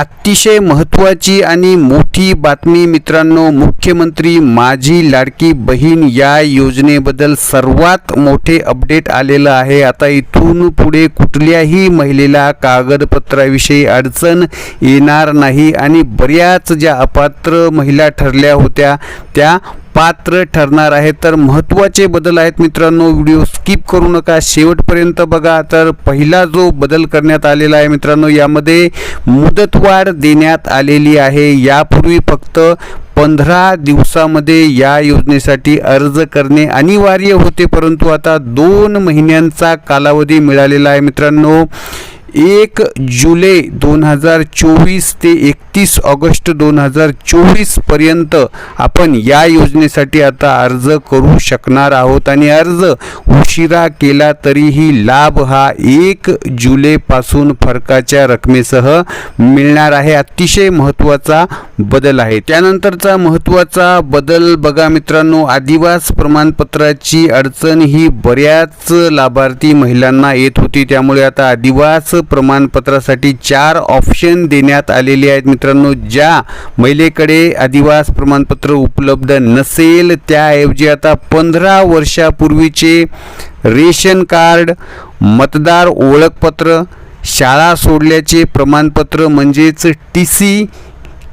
अतिशय महत्त्वाची आणि मोठी बातमी मित्रांनो मुख्यमंत्री माझी लाडकी बहीण या योजनेबद्दल सर्वात मोठे अपडेट आलेलं आहे. आता इथून पुढे कुठल्याही महिलेला कागदपत्राविषयी अडचण येणार नाही आणि बऱ्याच ज्या अपात्र महिला ठरल्या होत्या त्या पात्र ठरणार आहेत तर महत्त्वाचे बदल आहेत मित्रांनो व्हिडिओ स्किप करू नका. शेवटपर्यंत बघा. तर पहिला जो बदल करण्यात आलेला आहे मित्रांनो यामध्ये मुदतवाढ देण्यात आलेली आहे. यापूर्वी फक्त पंधरा दिवसामध्ये या योजनेसाठी अर्ज करणे अनिवार्य होते. परंतु आता दोन महिन्यांचा कालावधी मिळालेला आहे मित्रांनो. एक जुलै दोन हजार चोवीस ते एकतीस ऑगस्ट दोन हजार चोवीसपर्यंत आपण या योजनेसाठी आता अर्ज करू शकणार आहोत आणि अर्ज उशिरा केला तरीही लाभ हा एक जुलैपासून फरकाच्या रकमेसह मिळणार आहे. अतिशय महत्त्वाचा बदल आहे. त्यानंतरचा महत्त्वाचा बदल बघा मित्रांनो आदिवास प्रमाणपत्राची अडचण ही बऱ्याच लाभार्थी महिलांना येत होती. त्यामुळे आता आदिवास प्रमाणपत्रासाठी चार ऑप्शन देण्यात आलेले आहेत मित्रांनो ज्या महिलेकडे अधिवास प्रमाणपत्र उपलब्ध नसेल त्याऐवजी आता पंधरा वर्षापूर्वीचे रेशन कार्ड मतदार ओळखपत्र शाळा सोडल्याचे प्रमाणपत्र म्हणजेच टी सी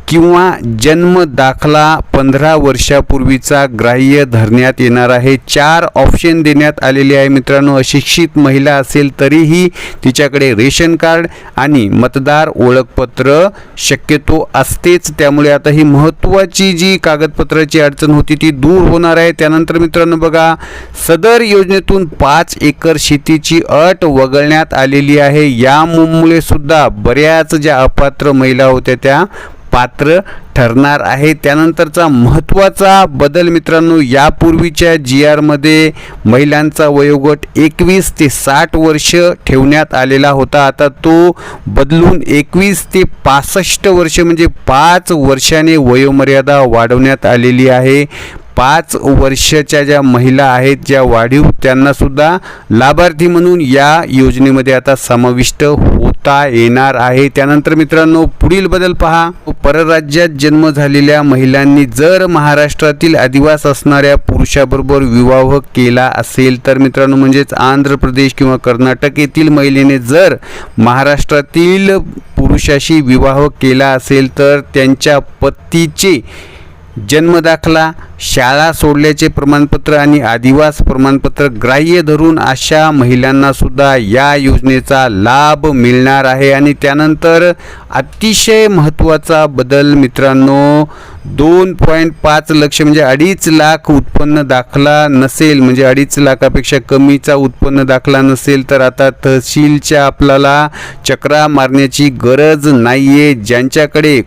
किंवा जन्म दाखला पंधरा वर्षापूर्वीचा ग्राह्य धरण्यात येणार आहे. चार ऑप्शन देण्यात आलेले आहे मित्रांनो. अशिक्षित महिला असेल तरीही तिच्याकडे रेशन कार्ड आणि मतदार ओळखपत्र शक्यतो असतेच. त्यामुळे आता ही महत्त्वाची जी कागदपत्राची अडचण होती ती दूर होणार आहे. त्यानंतर मित्रांनो बघा सदर योजनेतून पाच एकर शेतीची अट वगळण्यात आलेली आहे. यामुळे सुद्धा बऱ्याच ज्या अपात्र महिला होत्या त्या पात्र ठरणार आहे. त्यानंतरचा महत्त्वाचा बदल मित्रांनो यापूर्वीच्या जी आरमध्ये महिलांचा वयोगट एकवीस ते साठ वर्ष ठेवण्यात आलेला होता. आता तो बदलून एकवीस ते पासष्ट वर्ष म्हणजे पाच वर्षाने वयोमर्यादा वाढवण्यात आलेली आहे. पाच वर्षाच्या ज्या महिला आहेत ज्या वाढीव त्यांनासुद्धा लाभार्थी म्हणून या योजनेमध्ये आता समाविष्ट होता येणार आहे. त्यानंतर मित्रांनो पुढील बदल पहा. परराज्यात जन्म झालेल्या महिलांनी जर महाराष्ट्रातील आदिवास असणाऱ्या पुरुषाबरोबर विवाह केला असेल तर मित्रांनो म्हणजेच आंध्र प्रदेश किंवा कर्नाटक येथील महिलेने जर महाराष्ट्रातील पुरुषाशी विवाह केला असेल तर त्यांच्या पतीचे जन्मदाखला शाळा सोडल्याचे प्रमाणपत्र आणि आदिवास प्रमाणपत्र ग्राह्य धरून अशा महिलांनासुद्धा या योजनेचा लाभ मिळणार आहे. आणि त्यानंतर अतिशय महत्त्वाचा बदल मित्रांनो दोन पॉईंट पाच लक्ष म्हणजे अडीच लाख उत्पन्न दाखला नसेल म्हणजे अडीच लाखापेक्षा कमीचा उत्पन्न दाखला नसेल तर आता तहसीलच्या आपल्याला चक्रा मारण्याची गरज नाही आहे ज्यांच्याकडे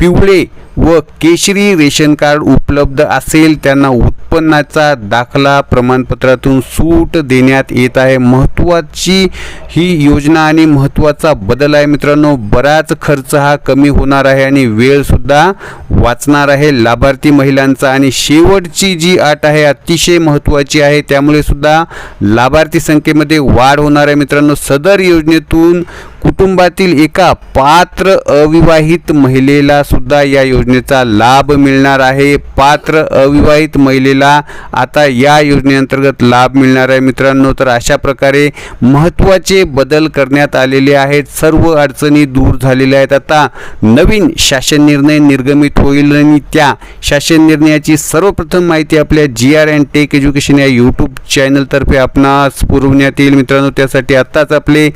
पिवळे व केशरी रेशन कार्ड उपलब्ध असेल त्यांना उत्पन्नाचा दाखला प्रमाणपत्रातून सूट देण्यात येत आहे. महत्त्वाची ही योजना आणि महत्त्वाचा बदल आहे मित्रांनो. बराच खर्च हा कमी होणार आहे आणि वेळसुद्धा वाचणार आहे. लाभार्थी महिलांचा आणि शेवटची जी अट आहे अतिशय महत्त्वाची आहे. त्यामुळे सुद्धा लाभार्थी संख्येमध्ये वाढ होणार आहे मित्रांनो. सदर योजनेतून कुटुंबातील एका पात्र अविवाहित महिलेला सुद्धा या योजनेचा लाभ मिळणार आहे. पात्र अविवाहित महिलेला आता या योजनेअंतर्गत लाभ मिळणार आहे. मित्रांनो तर अशा प्रकारे महत्त्वाचे बदल करण्यात आलेले आहेत. सर्व अडचणी दूर झालेल्या आहेत. आता नवीन शासन निर्णय निर्गमित होईल आणि त्या शासन निर्णयाची सर्वप्रथम माहिती आपल्या G R and tech education या यूट्यूब चॅनलतर्फे आपणास पुरवण्यात येईल. मित्रांनो त्यासाठी आत्ताच आपले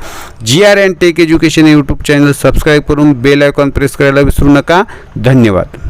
G R and tech tech education YouTube channel subscribe करून बेल आयकॉन प्रेस करायला विसरू नका. धन्यवाद.